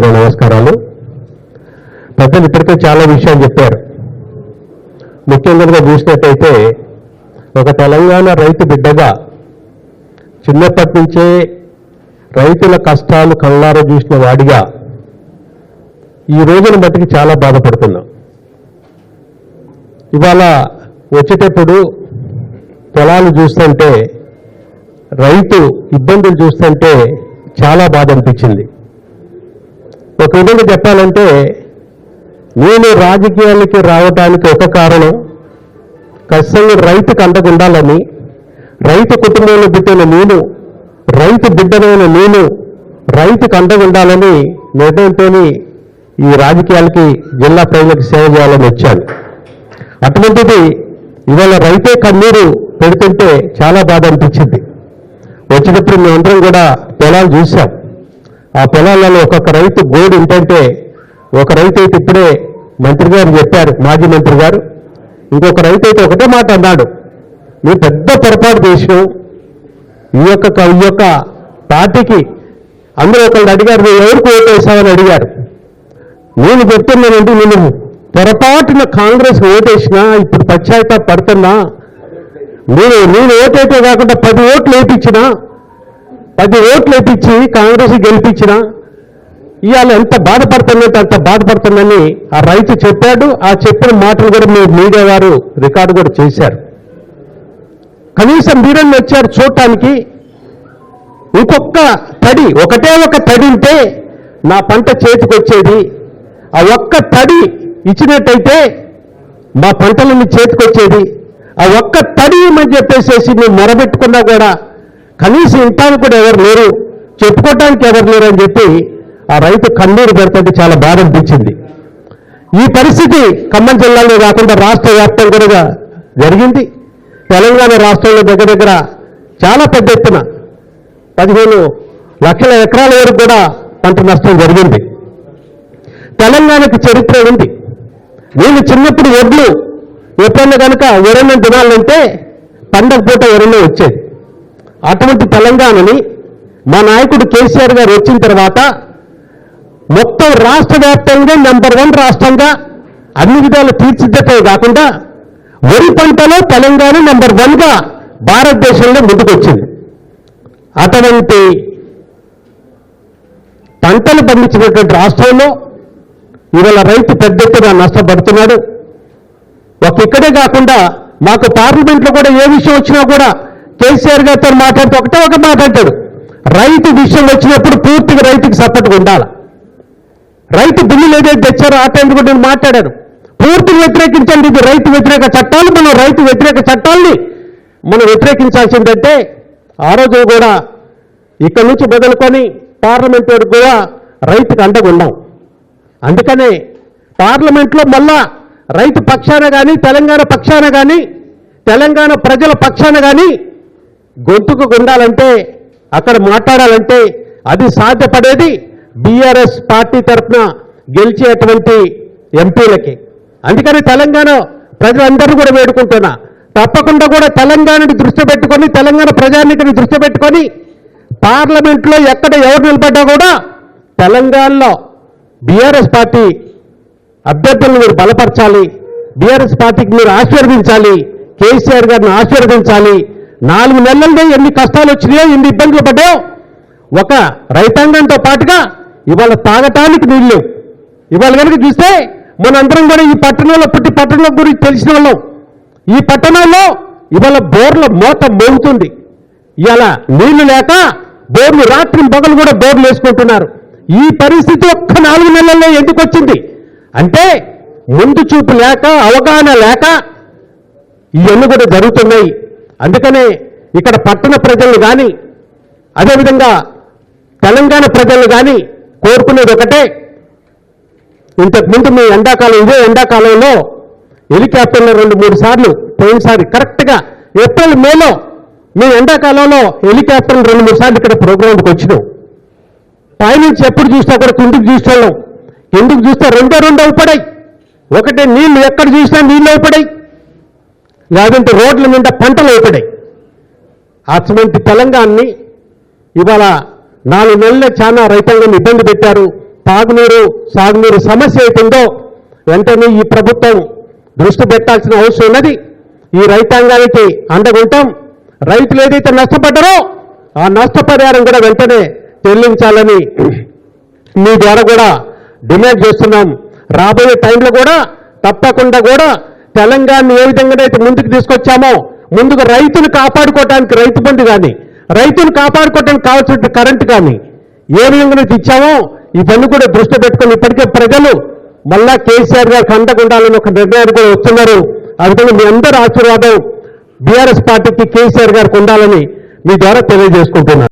పేరు నమస్కారాలు. పెద్దలు ఇప్పటికే చాలా విషయాలు చెప్పారు. ముఖ్యంగా చూసినట్టయితే ఒక తెలంగాణ రైతు బిడ్డగా చిన్నప్పటి నుంచే రైతుల కష్టాలు కళ్ళారా చూసిన వాడిగా ఈ రోజున బతికి చాలా బాధపడుతున్నాం. ఇవాళ వచ్చేటప్పుడు పొలాలు చూస్తుంటే రైతు ఇబ్బందులు చూస్తుంటే చాలా బాధ అనిపించింది. ఒక విధంగా చెప్పాలంటే నేను రాజకీయాలకి రావడానికి ఒక కారణం ఖచ్చితంగా రైతుకు అండగుండాలని రైతు కుటుంబంలో పుట్టిన నేను రైతు బిడ్డనైన నేను రైతుకు అండగుండాలని నిర్ణయంతో ఈ రాజకీయాలకి జిల్లా ప్రజలకు సేవ చేయాలని వచ్చాను. అటువంటిది ఇవాళ రైతే కన్నీరు పెడుతుంటే చాలా బాధ అనిపించింది. వచ్చినప్పుడు మేమందరం కూడా పొలాలు చూసాం ఆ పొలాలలో ఒక్కొక్క రైతు గోడు ఏంటంటే ఒక రైతు అయితే ఇప్పుడే మంత్రి గారు చెప్పారు మాజీ మంత్రి గారు ఇంకొక రైతు అయితే ఒకటే మాట అన్నాడు మేము పెద్ద పొరపాటు చేసినాం ఈ యొక్క ఈ యొక్క పార్టీకి అందరూ ఒకళ్ళు అడిగారు నువ్వు ఎవరికి ఓటు వేసావని అడిగారు. నేను చెప్తున్నానండి నేను పొరపాటున కాంగ్రెస్ ఓటేసినా ఇప్పుడు పశ్చాత్తాప పడుతున్నా నేను నేను ఓటేటే కాకుండా పది ఓట్లు వేయించినా పది ఓట్లు ఇప్పించి కాంగ్రెస్ గెలిపించిన ఇవాళ ఎంత బాధపడుతున్నట్టు అంత బాధపడుతుందని ఆ రైతు చెప్పాడు. ఆ చెప్పిన మాటలు కూడా మీ మీడియా వారు రికార్డు కూడా చేశారు. కనీసం మీరన్నీ వచ్చారు చూడటానికి. ఇంకొక తడి ఒకటే ఒక తడి ఉంటే నా పంట చేతికి వచ్చేది. ఆ ఒక్క తడి ఇచ్చినట్టయితే మా పంటలన్నీ చేతికి వచ్చేది. ఆ ఒక్క తడి ఇమ్మని చెప్పేసేసి మేము మొరబెట్టుకున్నా కూడా కనీసం ఇంటానికి కూడా ఎవరు లేరు. చెప్పుకోవటానికి ఎవరు లేరు అని చెప్పి ఆ రైతు కన్నీరు పెడుతుంటే చాలా బాధ అనిపించింది. ఈ పరిస్థితి ఖమ్మం జిల్లాలో కాకుండా రాష్ట్ర వ్యాప్తంగా కూడా జరిగింది. తెలంగాణ రాష్ట్రంలో దగ్గర దగ్గర చాలా పెద్ద ఎత్తున పదిహేను లక్షల ఎకరాల వరకు కూడా పంట నష్టం జరిగింది. తెలంగాణకి చరిత్ర ఉంది. నేను చిన్నప్పుడు ఒడ్లు ఎప్పుడన్నా కనుక ఎవరన్నా తినాలంటే పండగ పూట ఎవరన్నా వచ్చేది. అటువంటి తెలంగాణని మా నాయకుడు కేసీఆర్ గారు వచ్చిన తర్వాత మొత్తం రాష్ట్ర వ్యాప్తంగా నెంబర్ వన్ రాష్ట్రంగా అన్ని విధాలు తీర్చిదిద్దటమే కాకుండా వరి పంటలో తెలంగాణ నెంబర్ వన్గా భారతదేశంలో ముందుకొచ్చింది. అటువంటి పంటలు పండించినటువంటి రాష్ట్రంలో ఇవాళ రైతు పెద్ద ఎత్తున నష్టపడుతున్నాడు. ఒక ఇక్కడే కాకుండా మాకు పార్లమెంట్లో కూడా ఏ విషయం వచ్చినా కూడా కేసీఆర్ గారితో మాట్లాడితే ఒకటే ఒక మాట్లాడతాడు రైతు విషయం వచ్చినప్పుడు పూర్తిగా రైతుకి సపోర్ట్గా ఉండాలి. రైతు బిల్లులు ఏదైతే తెచ్చారో ఆ టైంలో కూడా నేను మాట్లాడాను. పూర్తిగా వ్యతిరేకించండి. ఇది రైతు వ్యతిరేక చట్టాలు మనం రైతు వ్యతిరేక చట్టాల్ని మనం వ్యతిరేకించాల్సిందంటే ఆ రోజు కూడా ఇక్కడి నుంచి మొదలుకొని పార్లమెంట్ వరకు కూడా రైతుకు అండగా ఉన్నాం అందుకనే పార్లమెంట్లో మళ్ళా రైతు పక్షాన కానీ తెలంగాణ పక్షాన కానీ తెలంగాణ ప్రజల పక్షాన కానీ గొంతుకు గుండాలంటే అక్కడ మాట్లాడాలంటే అది సాధ్యపడేది బీఆర్ఎస్ పార్టీ తరఫున గెలిచేటువంటి ఎంపీలకి. అందుకని తెలంగాణ ప్రజలందరూ కూడా వేడుకుంటున్నా. తప్పకుండా కూడా తెలంగాణని దృష్టి పెట్టుకొని తెలంగాణ ప్రజానికని దృష్టి పెట్టుకొని పార్లమెంట్లో ఎక్కడ ఎవరు నిలబడ్డా కూడా తెలంగాణలో బీఆర్ఎస్ పార్టీ అభ్యర్థులను మీరు బలపరచాలి. బీఆర్ఎస్ పార్టీకి మీరు ఆశీర్వదించాలి. కేసీఆర్ గారిని ఆశీర్వదించాలి. నాలుగు నెలల్లో ఎన్ని కష్టాలు వచ్చినాయో ఎన్ని ఇబ్బందులు పడ్డాయో ఒక రైతాంగంతో పాటుగా ఇవాళ తాగటానికి నీళ్ళు ఇవాళ కనుక చూస్తే మనందరం కూడా ఈ పట్టణంలో పుట్టి పట్టణం గురించి తెలిసిన వాళ్ళం. ఈ పట్టణంలో ఇవాళ బోర్ల మూత మోగుతుంది. ఇవాళ నీళ్ళు లేక బోర్లు రాత్రి పగలు కూడా బోర్లు వేసుకుంటున్నారు. ఈ పరిస్థితి ఒక్క నాలుగు నెలల్లో ఎందుకు వచ్చింది? అంటే ముందు చూపు లేక అవగాహన లేక ఇవన్నీ కూడా జరుగుతున్నాయి. అందుకనే ఇక్కడ పట్టణ ప్రజలు కానీ అదేవిధంగా తెలంగాణ ప్రజలు కానీ కోరుకునేది ఒకటే. ఇంతకుముందు మీ ఎండాకాలం ఇదే ఎండాకాలంలో హెలికాప్టర్లో రెండు మూడు సార్లు పోయినసారి కరెక్ట్గా ఏప్రిల్ మేలో మీ ఎండాకాలంలో హెలికాప్టర్లు రెండు మూడు సార్లు ఇక్కడ ప్రోగ్రాంకి వచ్చినాం. పైనుంచి ఎప్పుడు చూసినా కూడా కిందికి చూస్తున్నాం కిందికి చూస్తే రెండో రెండు అవుపడాయి. ఒకటే నీళ్ళు ఎక్కడ చూసినా నీళ్ళు అవుపడాయి. లేదంటే రోడ్ల మీద పంటలు అవుతాయి అటువంటి తెలంగాణని ఇవాళ నాలుగు నెలలే చాలా రైతాంగం ఇబ్బంది పెట్టారు. తాగునీరు సాగునీరు సమస్య అవుతుందో వెంటనే ఈ ప్రభుత్వం దృష్టి పెట్టాల్సిన అవసరం ఉన్నది. ఈ రైతాంగానికి అండగుంటాం. రైతులు ఏదైతే నష్టపడ్డారో ఆ నష్టపరిహారం కూడా వెంటనే చెల్లించాలని మీ ద్వారా కూడా డిమాండ్ చేస్తున్నాం. రాబోయే టైంలో కూడా తప్పకుండా కూడా తెలంగాణ ఏ విధంగా అయితే ముందుకు తీసుకొచ్చామో ముందుకు రైతును కాపాడుకోవటానికి రైతు బంధు కానీ రైతును కాపాడుకోవడానికి కావాల్సిన కరెంటు కానీ ఏ విధంగా ఇచ్చామో ఇవన్నీ కూడా దృష్టి పెట్టుకొని ఇప్పటికే ప్రజలు మళ్ళా కేసీఆర్ గారికి అండగా ఉండాలని ఒక నిర్ణయానికి కూడా వస్తున్నారు. ఆ విధంగా మీ అందరి ఆశీర్వాదం బీఆర్ఎస్ పార్టీకి కేసీఆర్ గారికి ఉండాలని మీ ద్వారా తెలియజేసుకుంటున్నాను.